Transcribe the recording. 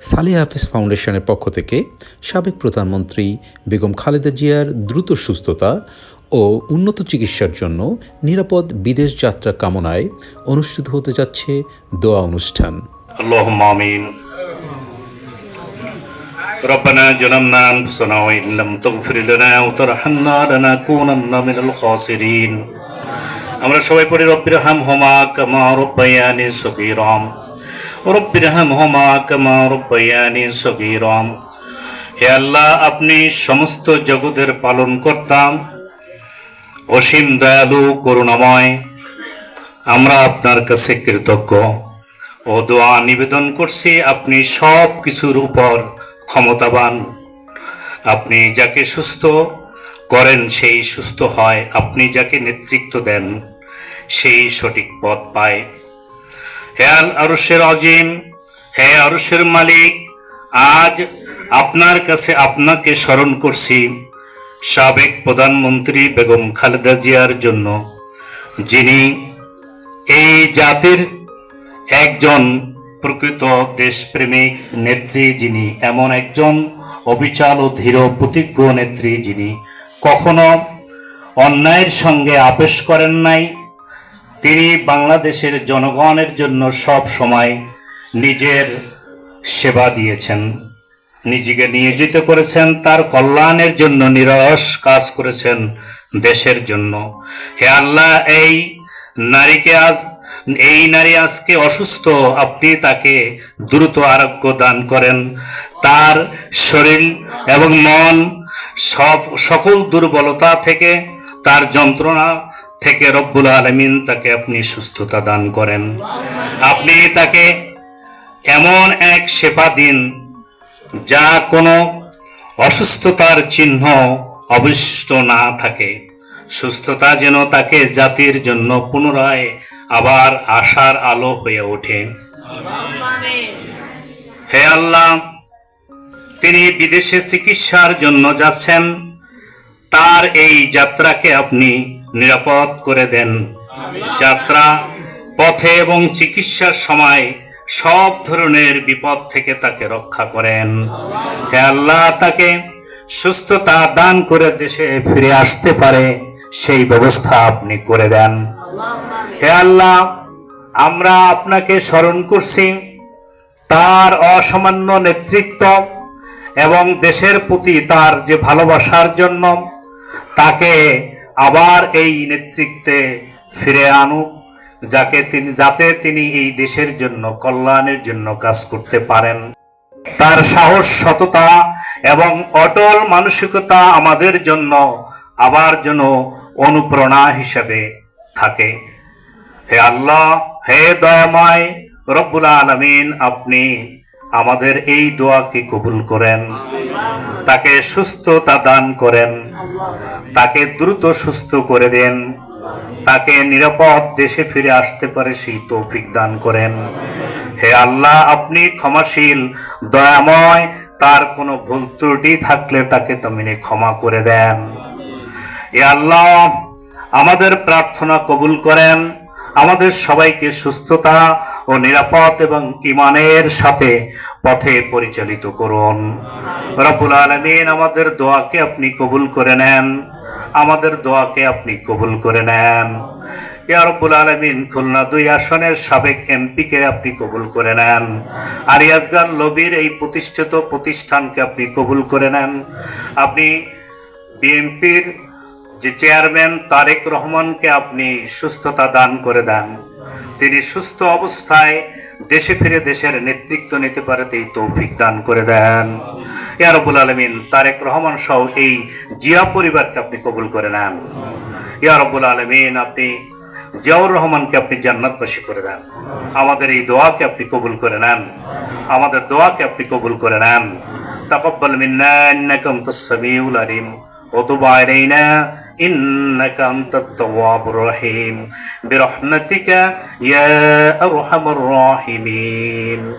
সালে হাফিজ ফাউন্ডেশনের পক্ষ থেকে সাবেক প্রধানমন্ত্রী বেগম খালেদা জিয়ার দ্রুত সুস্থতা ও উন্নত চিকিৎসার জন্য নিরাপদ বিদেশ যাত্রা কামনায় অনুষ্ঠিত হতে যাচ্ছে দোয়া অনুষ্ঠান اللهم آمين ربنا ظلمنا أنفسنا وإن لم تغفر لنا وترحمنا لنكونن من الخاسرين আমরা সবাই পড়ি রব্বির হাম হোমা কামা রব্বায়ানি সগীরাম আপনি সমস্ত জগতের পালন করতাম অসীম দয়ালু, করুণাময়। আমরা আপনার কাছে কৃতজ্ঞ। ও দোয়া নিবেদন করছি, আপনি সব কিছুর উপর ক্ষমতাবান। আপনি যাকে সুস্থ করেন, সেই সুস্থ হয়। আপনি যাকে নেতৃত্ব দেন, সেই সঠিক পথ পায়। হে আল আরশের অজিম হে আরশের মালিক, আজ আপনার কাছে আপনাকে স্মরণ করছি সাবেক প্রধানমন্ত্রী বেগম খালেদা জিয়ার জন্য, যিনি এই জাতির একজন প্রকৃত দেশপ্রেমিক নেত্রী, যিনি এমন একজন অবিচাল ও ধীর প্রতিজ্ঞ নেত্রী, যিনি কখনো অন্যায়ের সঙ্গে আপোষ করেন নাই তিনি বাংলাদেশের জনগণের জন্য সব সময় নিজের সেবা দিয়েছেন। নিজেকে নিয়োজিত করেছেন, তার কল্যাণের জন্য নিরস কাজ করেছেন দেশের জন্য। হে আল্লাহ, এই নারীকে আজ, এই নারী আজকে অসুস্থ, আপনি তাকে দ্রুত আরোগ্য দান করেন। তার শরীর এবং মন সব, সকল দুর্বলতা থেকে তার যন্ত্রণা থেকে রব্বুল আলমিন তাকে আপনি সুস্থতা দান করেন। আপনি তাকে এমন এক সেবা দিন যা কোনো অসুস্থতার চিহ্ন অবশিষ্ট না থাকে। সুস্থতা যেন তাকে জাতির জন্য পুনরায় আবার আশার আলো হয়ে ওঠে। হে আল্লাহ, তিনি বিদেশে চিকিৎসার জন্য যাচ্ছেন। তার এই যাত্রাকে আপনি নিরাপদ করে দেন। যাত্রা, পথে এবং চিকিৎসার সময় সব ধরনের বিপদ থেকে তাকে রক্ষা করেন। হে আল্লাহ, তাকে সুস্থতা দান করে দেশে ফিরে আসতে পারে, সেই ব্যবস্থা আপনি করে দেন। হে আল্লাহ, আমরা আপনাকে স্মরণ করছি, তার অসামান্য নেতৃত্ব এবং দেশের প্রতি তার যে ভালোবাসার জন্য তাকে আবার এই নেতৃত্বে ফিরে আনুক, যাকে তিনি যাতে তিনি এই দেশের জন্য, কল্যাণের জন্য কাজ করতে পারেন। তার সাহস, সততা এবং অটল মানসিকতা আমাদের জন্য আবার যেন অনুপ্রেরণা হিসেবে থাকে। হে আল্লাহ, হে দয়াময় রব্বুল আলমিন, আপনি আমাদের এই দোয়াকে কবুল করেন। তাকে সুস্থতা দান করেন। তাকে দ্রুত সুস্থ করে দেন। তাকে নিরাপদ দেশে ফিরে আসতে পারে সেই তৌফিক দান করেন। হে আল্লাহ, আপনি ক্ষমাশীল, দয়াময়, তার কোনো ভুল ত্রুটি থাকলে তাকে তুমি ক্ষমা করে দেন। এ আল্লাহ, আমাদের প্রার্থনা কবুল করেন। আমাদের সবাইকে সুস্থতা ও নিরাপদ এবং ইমানের সাথে পথে পরিচালিত করুন। রব্বুল আলমিন আমাদের দোয়াকে আপনি কবুল করে নেন। আমাদের দোয়াকে আপনি কবুল করে নেন। ইয়া রব্বুল আলমিন, খুলনা দুই আসনের সাবেক এমপিকে আপনি কবুল করে নেন। আরিয়াজগান লবির এই প্রতিষ্ঠিত প্রতিষ্ঠানকে আপনি কবুল করে নেন। আপনি বিএনপির যে চেয়ারম্যান তারেক রহমানকে আপনি সুস্থতা দান করে দেন। তিনি সুস্থ অবস্থায় দেশে ফিরে দেশের নেতৃত্ব নিতে পারেতেই তৌফিক দান করে দেন। ইয়ারবুল আলমিন, তারেক রহমান সহ এই জিয়া পরিবারকে আপনি কবুল করে নেন। ইয়ারবুল আলমিন, আপনি জিয়াউর রহমানকে আপনি জান্নাতবাসী করে দেন। আমাদের এই দোয়াকে আপনি কবুল করে নেন। আমাদের দোয়াকে আপনি কবুল করে নেন। তাকব্বাল মিন্না, ইন্নাকা আনতাস সামিউল আলিম। ও তুব আলাইনা। إنك أنت التواب الرحيم. برحمتك يا أرحم الراحمين.